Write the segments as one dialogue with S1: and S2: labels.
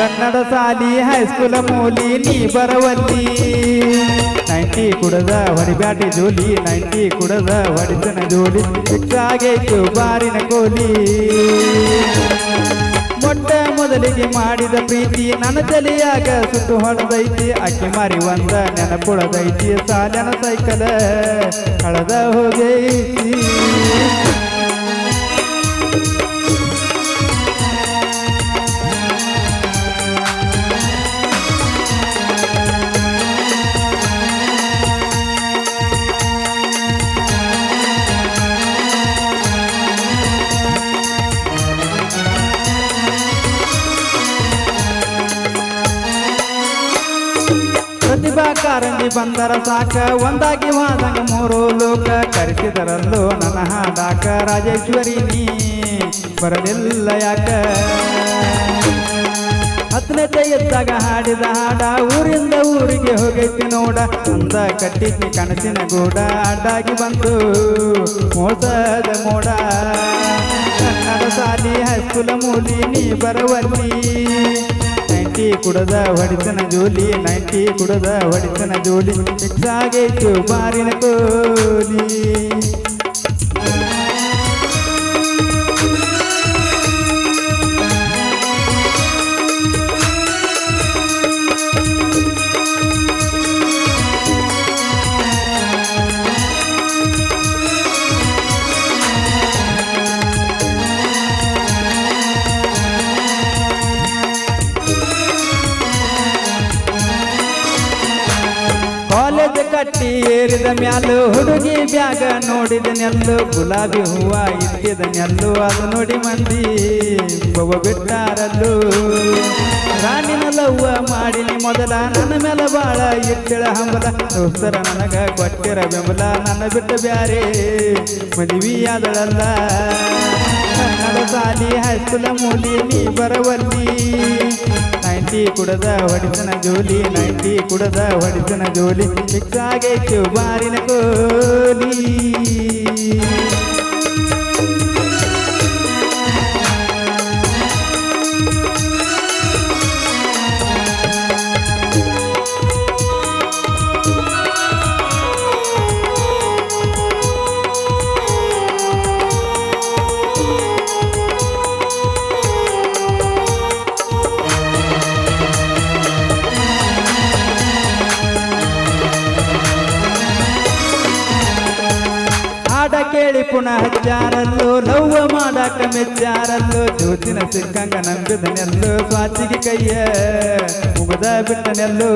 S1: ಕನ್ನಡ ಸಾಲಿ ಹೈಸ್ಕೂಲ ಮೂಲಿ, ನೀ ಬರವಲ್ಲಿ. ನೈಂಟಿ ಕುಡದ ಹೊಡಿಬ್ಯಾಟಿ ಜೋಲಿ ನೈಂಟಿ ಕುಡದ ಹೊಡಿತನ ಜೋಲಿ ಸಾಗೈತು ಬಾರಿನ ಕೋಲಿ. ಮೊಟ್ಟ ಮೊದಲಿಗೆ ಮಾಡಿದ ಪ್ರೀತಿ ನನ್ನ ತಲೆಯಾಗ ಸುತ್ತು ಹೊಡೆದೈತಿ, ಅಕ್ಕಿ ಮಾರಿ ಒಂದ ನೆನಪುಳದೈತಿ, ಸಾಲನ ಸೈಕಲ ಕಳೆದ ಹೋಗೈತಿ. ಕಾರಂಜಿ ಬಂದರ ಸಾಕ, ಒಂದಾಗಿ ವಾದಂಗ ಮೂರು ಲೋಕ. ಕರೆಸಿದರಲ್ಲೋ ನನ್ನ ಹಾಡಾಕ ರಾಜೇಶ್ವರಿ ನೀ ಬರಲಿಲ್ಲ ಯಾಕ? ಹತ್ತನೇ ಎತ್ತಾಗ ಹಾಡಿದ ಹಾಡ, ಊರಿಂದ ಊರಿಗೆ ಹೋಗೈತಿ ನೋಡ. ಅಂದ ಕಟ್ಟಿದ್ನಿ ಕನಸಿನ ಗೂಡ, ಅಡ್ಡಾಗಿ ಬಂತು ಮೋಸದ ಮೋಡ. ಕನ್ನಡ ಸಾಲಿ ಹೈಸ್ಕೂಲ ಮೂಲಿ, ನೀ ಬರವಲ್ಲಿ. ನೈಂಟಿ ಕುಡದ ಹೊಡಿತನ ಜೋಲಿ ನೈಂಟಿ ಕುಡದ ಹೊಡಿತನ ಜೋಲಿ ಫಿಕ್ಸ್ ಆಗೈತು ಬಾರಿನ ಕೋಲಿ. ಕಾಲೇಜ್ ಕಟ್ಟಿ ಏರಿದ ಮ್ಯಾಲು, ಹುಡುಗಿ ಬ್ಯಾಗ ನೋಡಿದ ನೆಲ್ಲು, ಗುಲಾಬಿ ಹೂವ ಇತ್ತಿದ ನೆಲ್ಲು, ಅದು ನೋಡಿ ಮಂದಿ ಬವ ಬಿಟ್ಟಾರಲ್ಲು. ರಾಣಿನ ಲವ್ವ ಮಾಡಿನಿ ಮೊದಲ, ನನ್ನ ಮೇಲೆ ಬಾಳ ಇಟ್ಟಿಳ ಹಂಬಲ, ದೋಸ್ತರ ನನಗ ಕೊಟ್ಟಿರ ಬೆಂಬಲ, ನನ್ನ ಬಿಟ್ಟು ಬ್ಯಾರೆ ಮದುವೆಯಾದಳಲ್ಲ. ಕನ್ನಡ ಸಾಲಿ, ಹೈಸ್ಕೂಲ ಮೂಲಿ ನೀ ಬರವಲ್ಲಿ ಕುಡದ ಹೊಡಿತನ ಜೋಲಿ ನೈಂಟಿ ಕುಡದ ಹೊಡಿತನ ಜೋಲಿ ಫಿಕ್ಸ್ ಆಗೈತು ಬಾರಿನ ಕೋಲಿ ಕೇಳಿ ಪುನಃ ಹಚ್ಚಾರಲ್ಲೋ, ಲವ್ವ ಮಾಡಾಕ ಮೆಚ್ಚಾರಲ್ಲೋ ಜ್ಯೋತಿನ ಸಿಕ್ಕಂಗ ನಂಬಿದನೆಲ್ಲೋ, ಸ್ವಾತಿಗೆ ಕೈಯ ಮುಗದ ಬಿಟ್ಟನೆಲ್ಲೋ.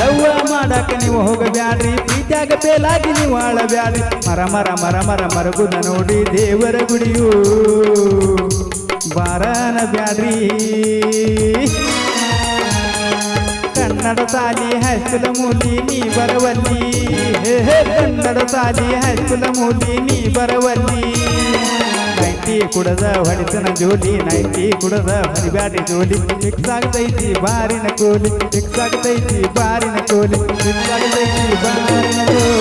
S1: ಲವ್ವ ಮಾಡಾಕ ನೀವು ಹೋಗಬ್ಯಾಡ್ರಿ, ಪ್ರೀತಿಯಾಗ ಬೇಲಾಗಿ ನೀವು ಆಳಬ್ಯಾಡ್ರಿ. ಮರ ಮರ ಮರ ಮರ ಮರಗುದ ನೋಡಿ ದೇವರ ಗುಡಿಯು. ಬಾರನ ಬ್ಯಾಡ್ರಿ. ಕನ್ನಡ ಸಾಲಿ ಹೈಸ್ಕೂಲ ಮೂಲಿ ನೀ ಬರವಲ್ಲಿ. ಕನ್ನಡ ಸಾಲಿ ಹೈಸ್ಕೂಲ ಮೂಲಿ ನೀ ಬರವಲ್ಲಿ. ನೈಂಟಿ ಕುಡದ ಹೊಡಿತನ ಜೋಲಿ, ನೈಂಟಿ ಕುಡದ ಹೊಡಿಬ್ಯಾಟಿ ಜೋಲಿ. ಫಿಕ್ಸ್ ಆಗ್ತೈತಿ ಬಾರಿನ ಕೋಲಿ ಫಿಕ್ಸ್ ಆಗ್ತೈತಿ ಬಾರಿನ ಕೋಲಿ ಫಿಕ್ಸ್ ಆಗ್ತೈತಿ ಬಾರಿನ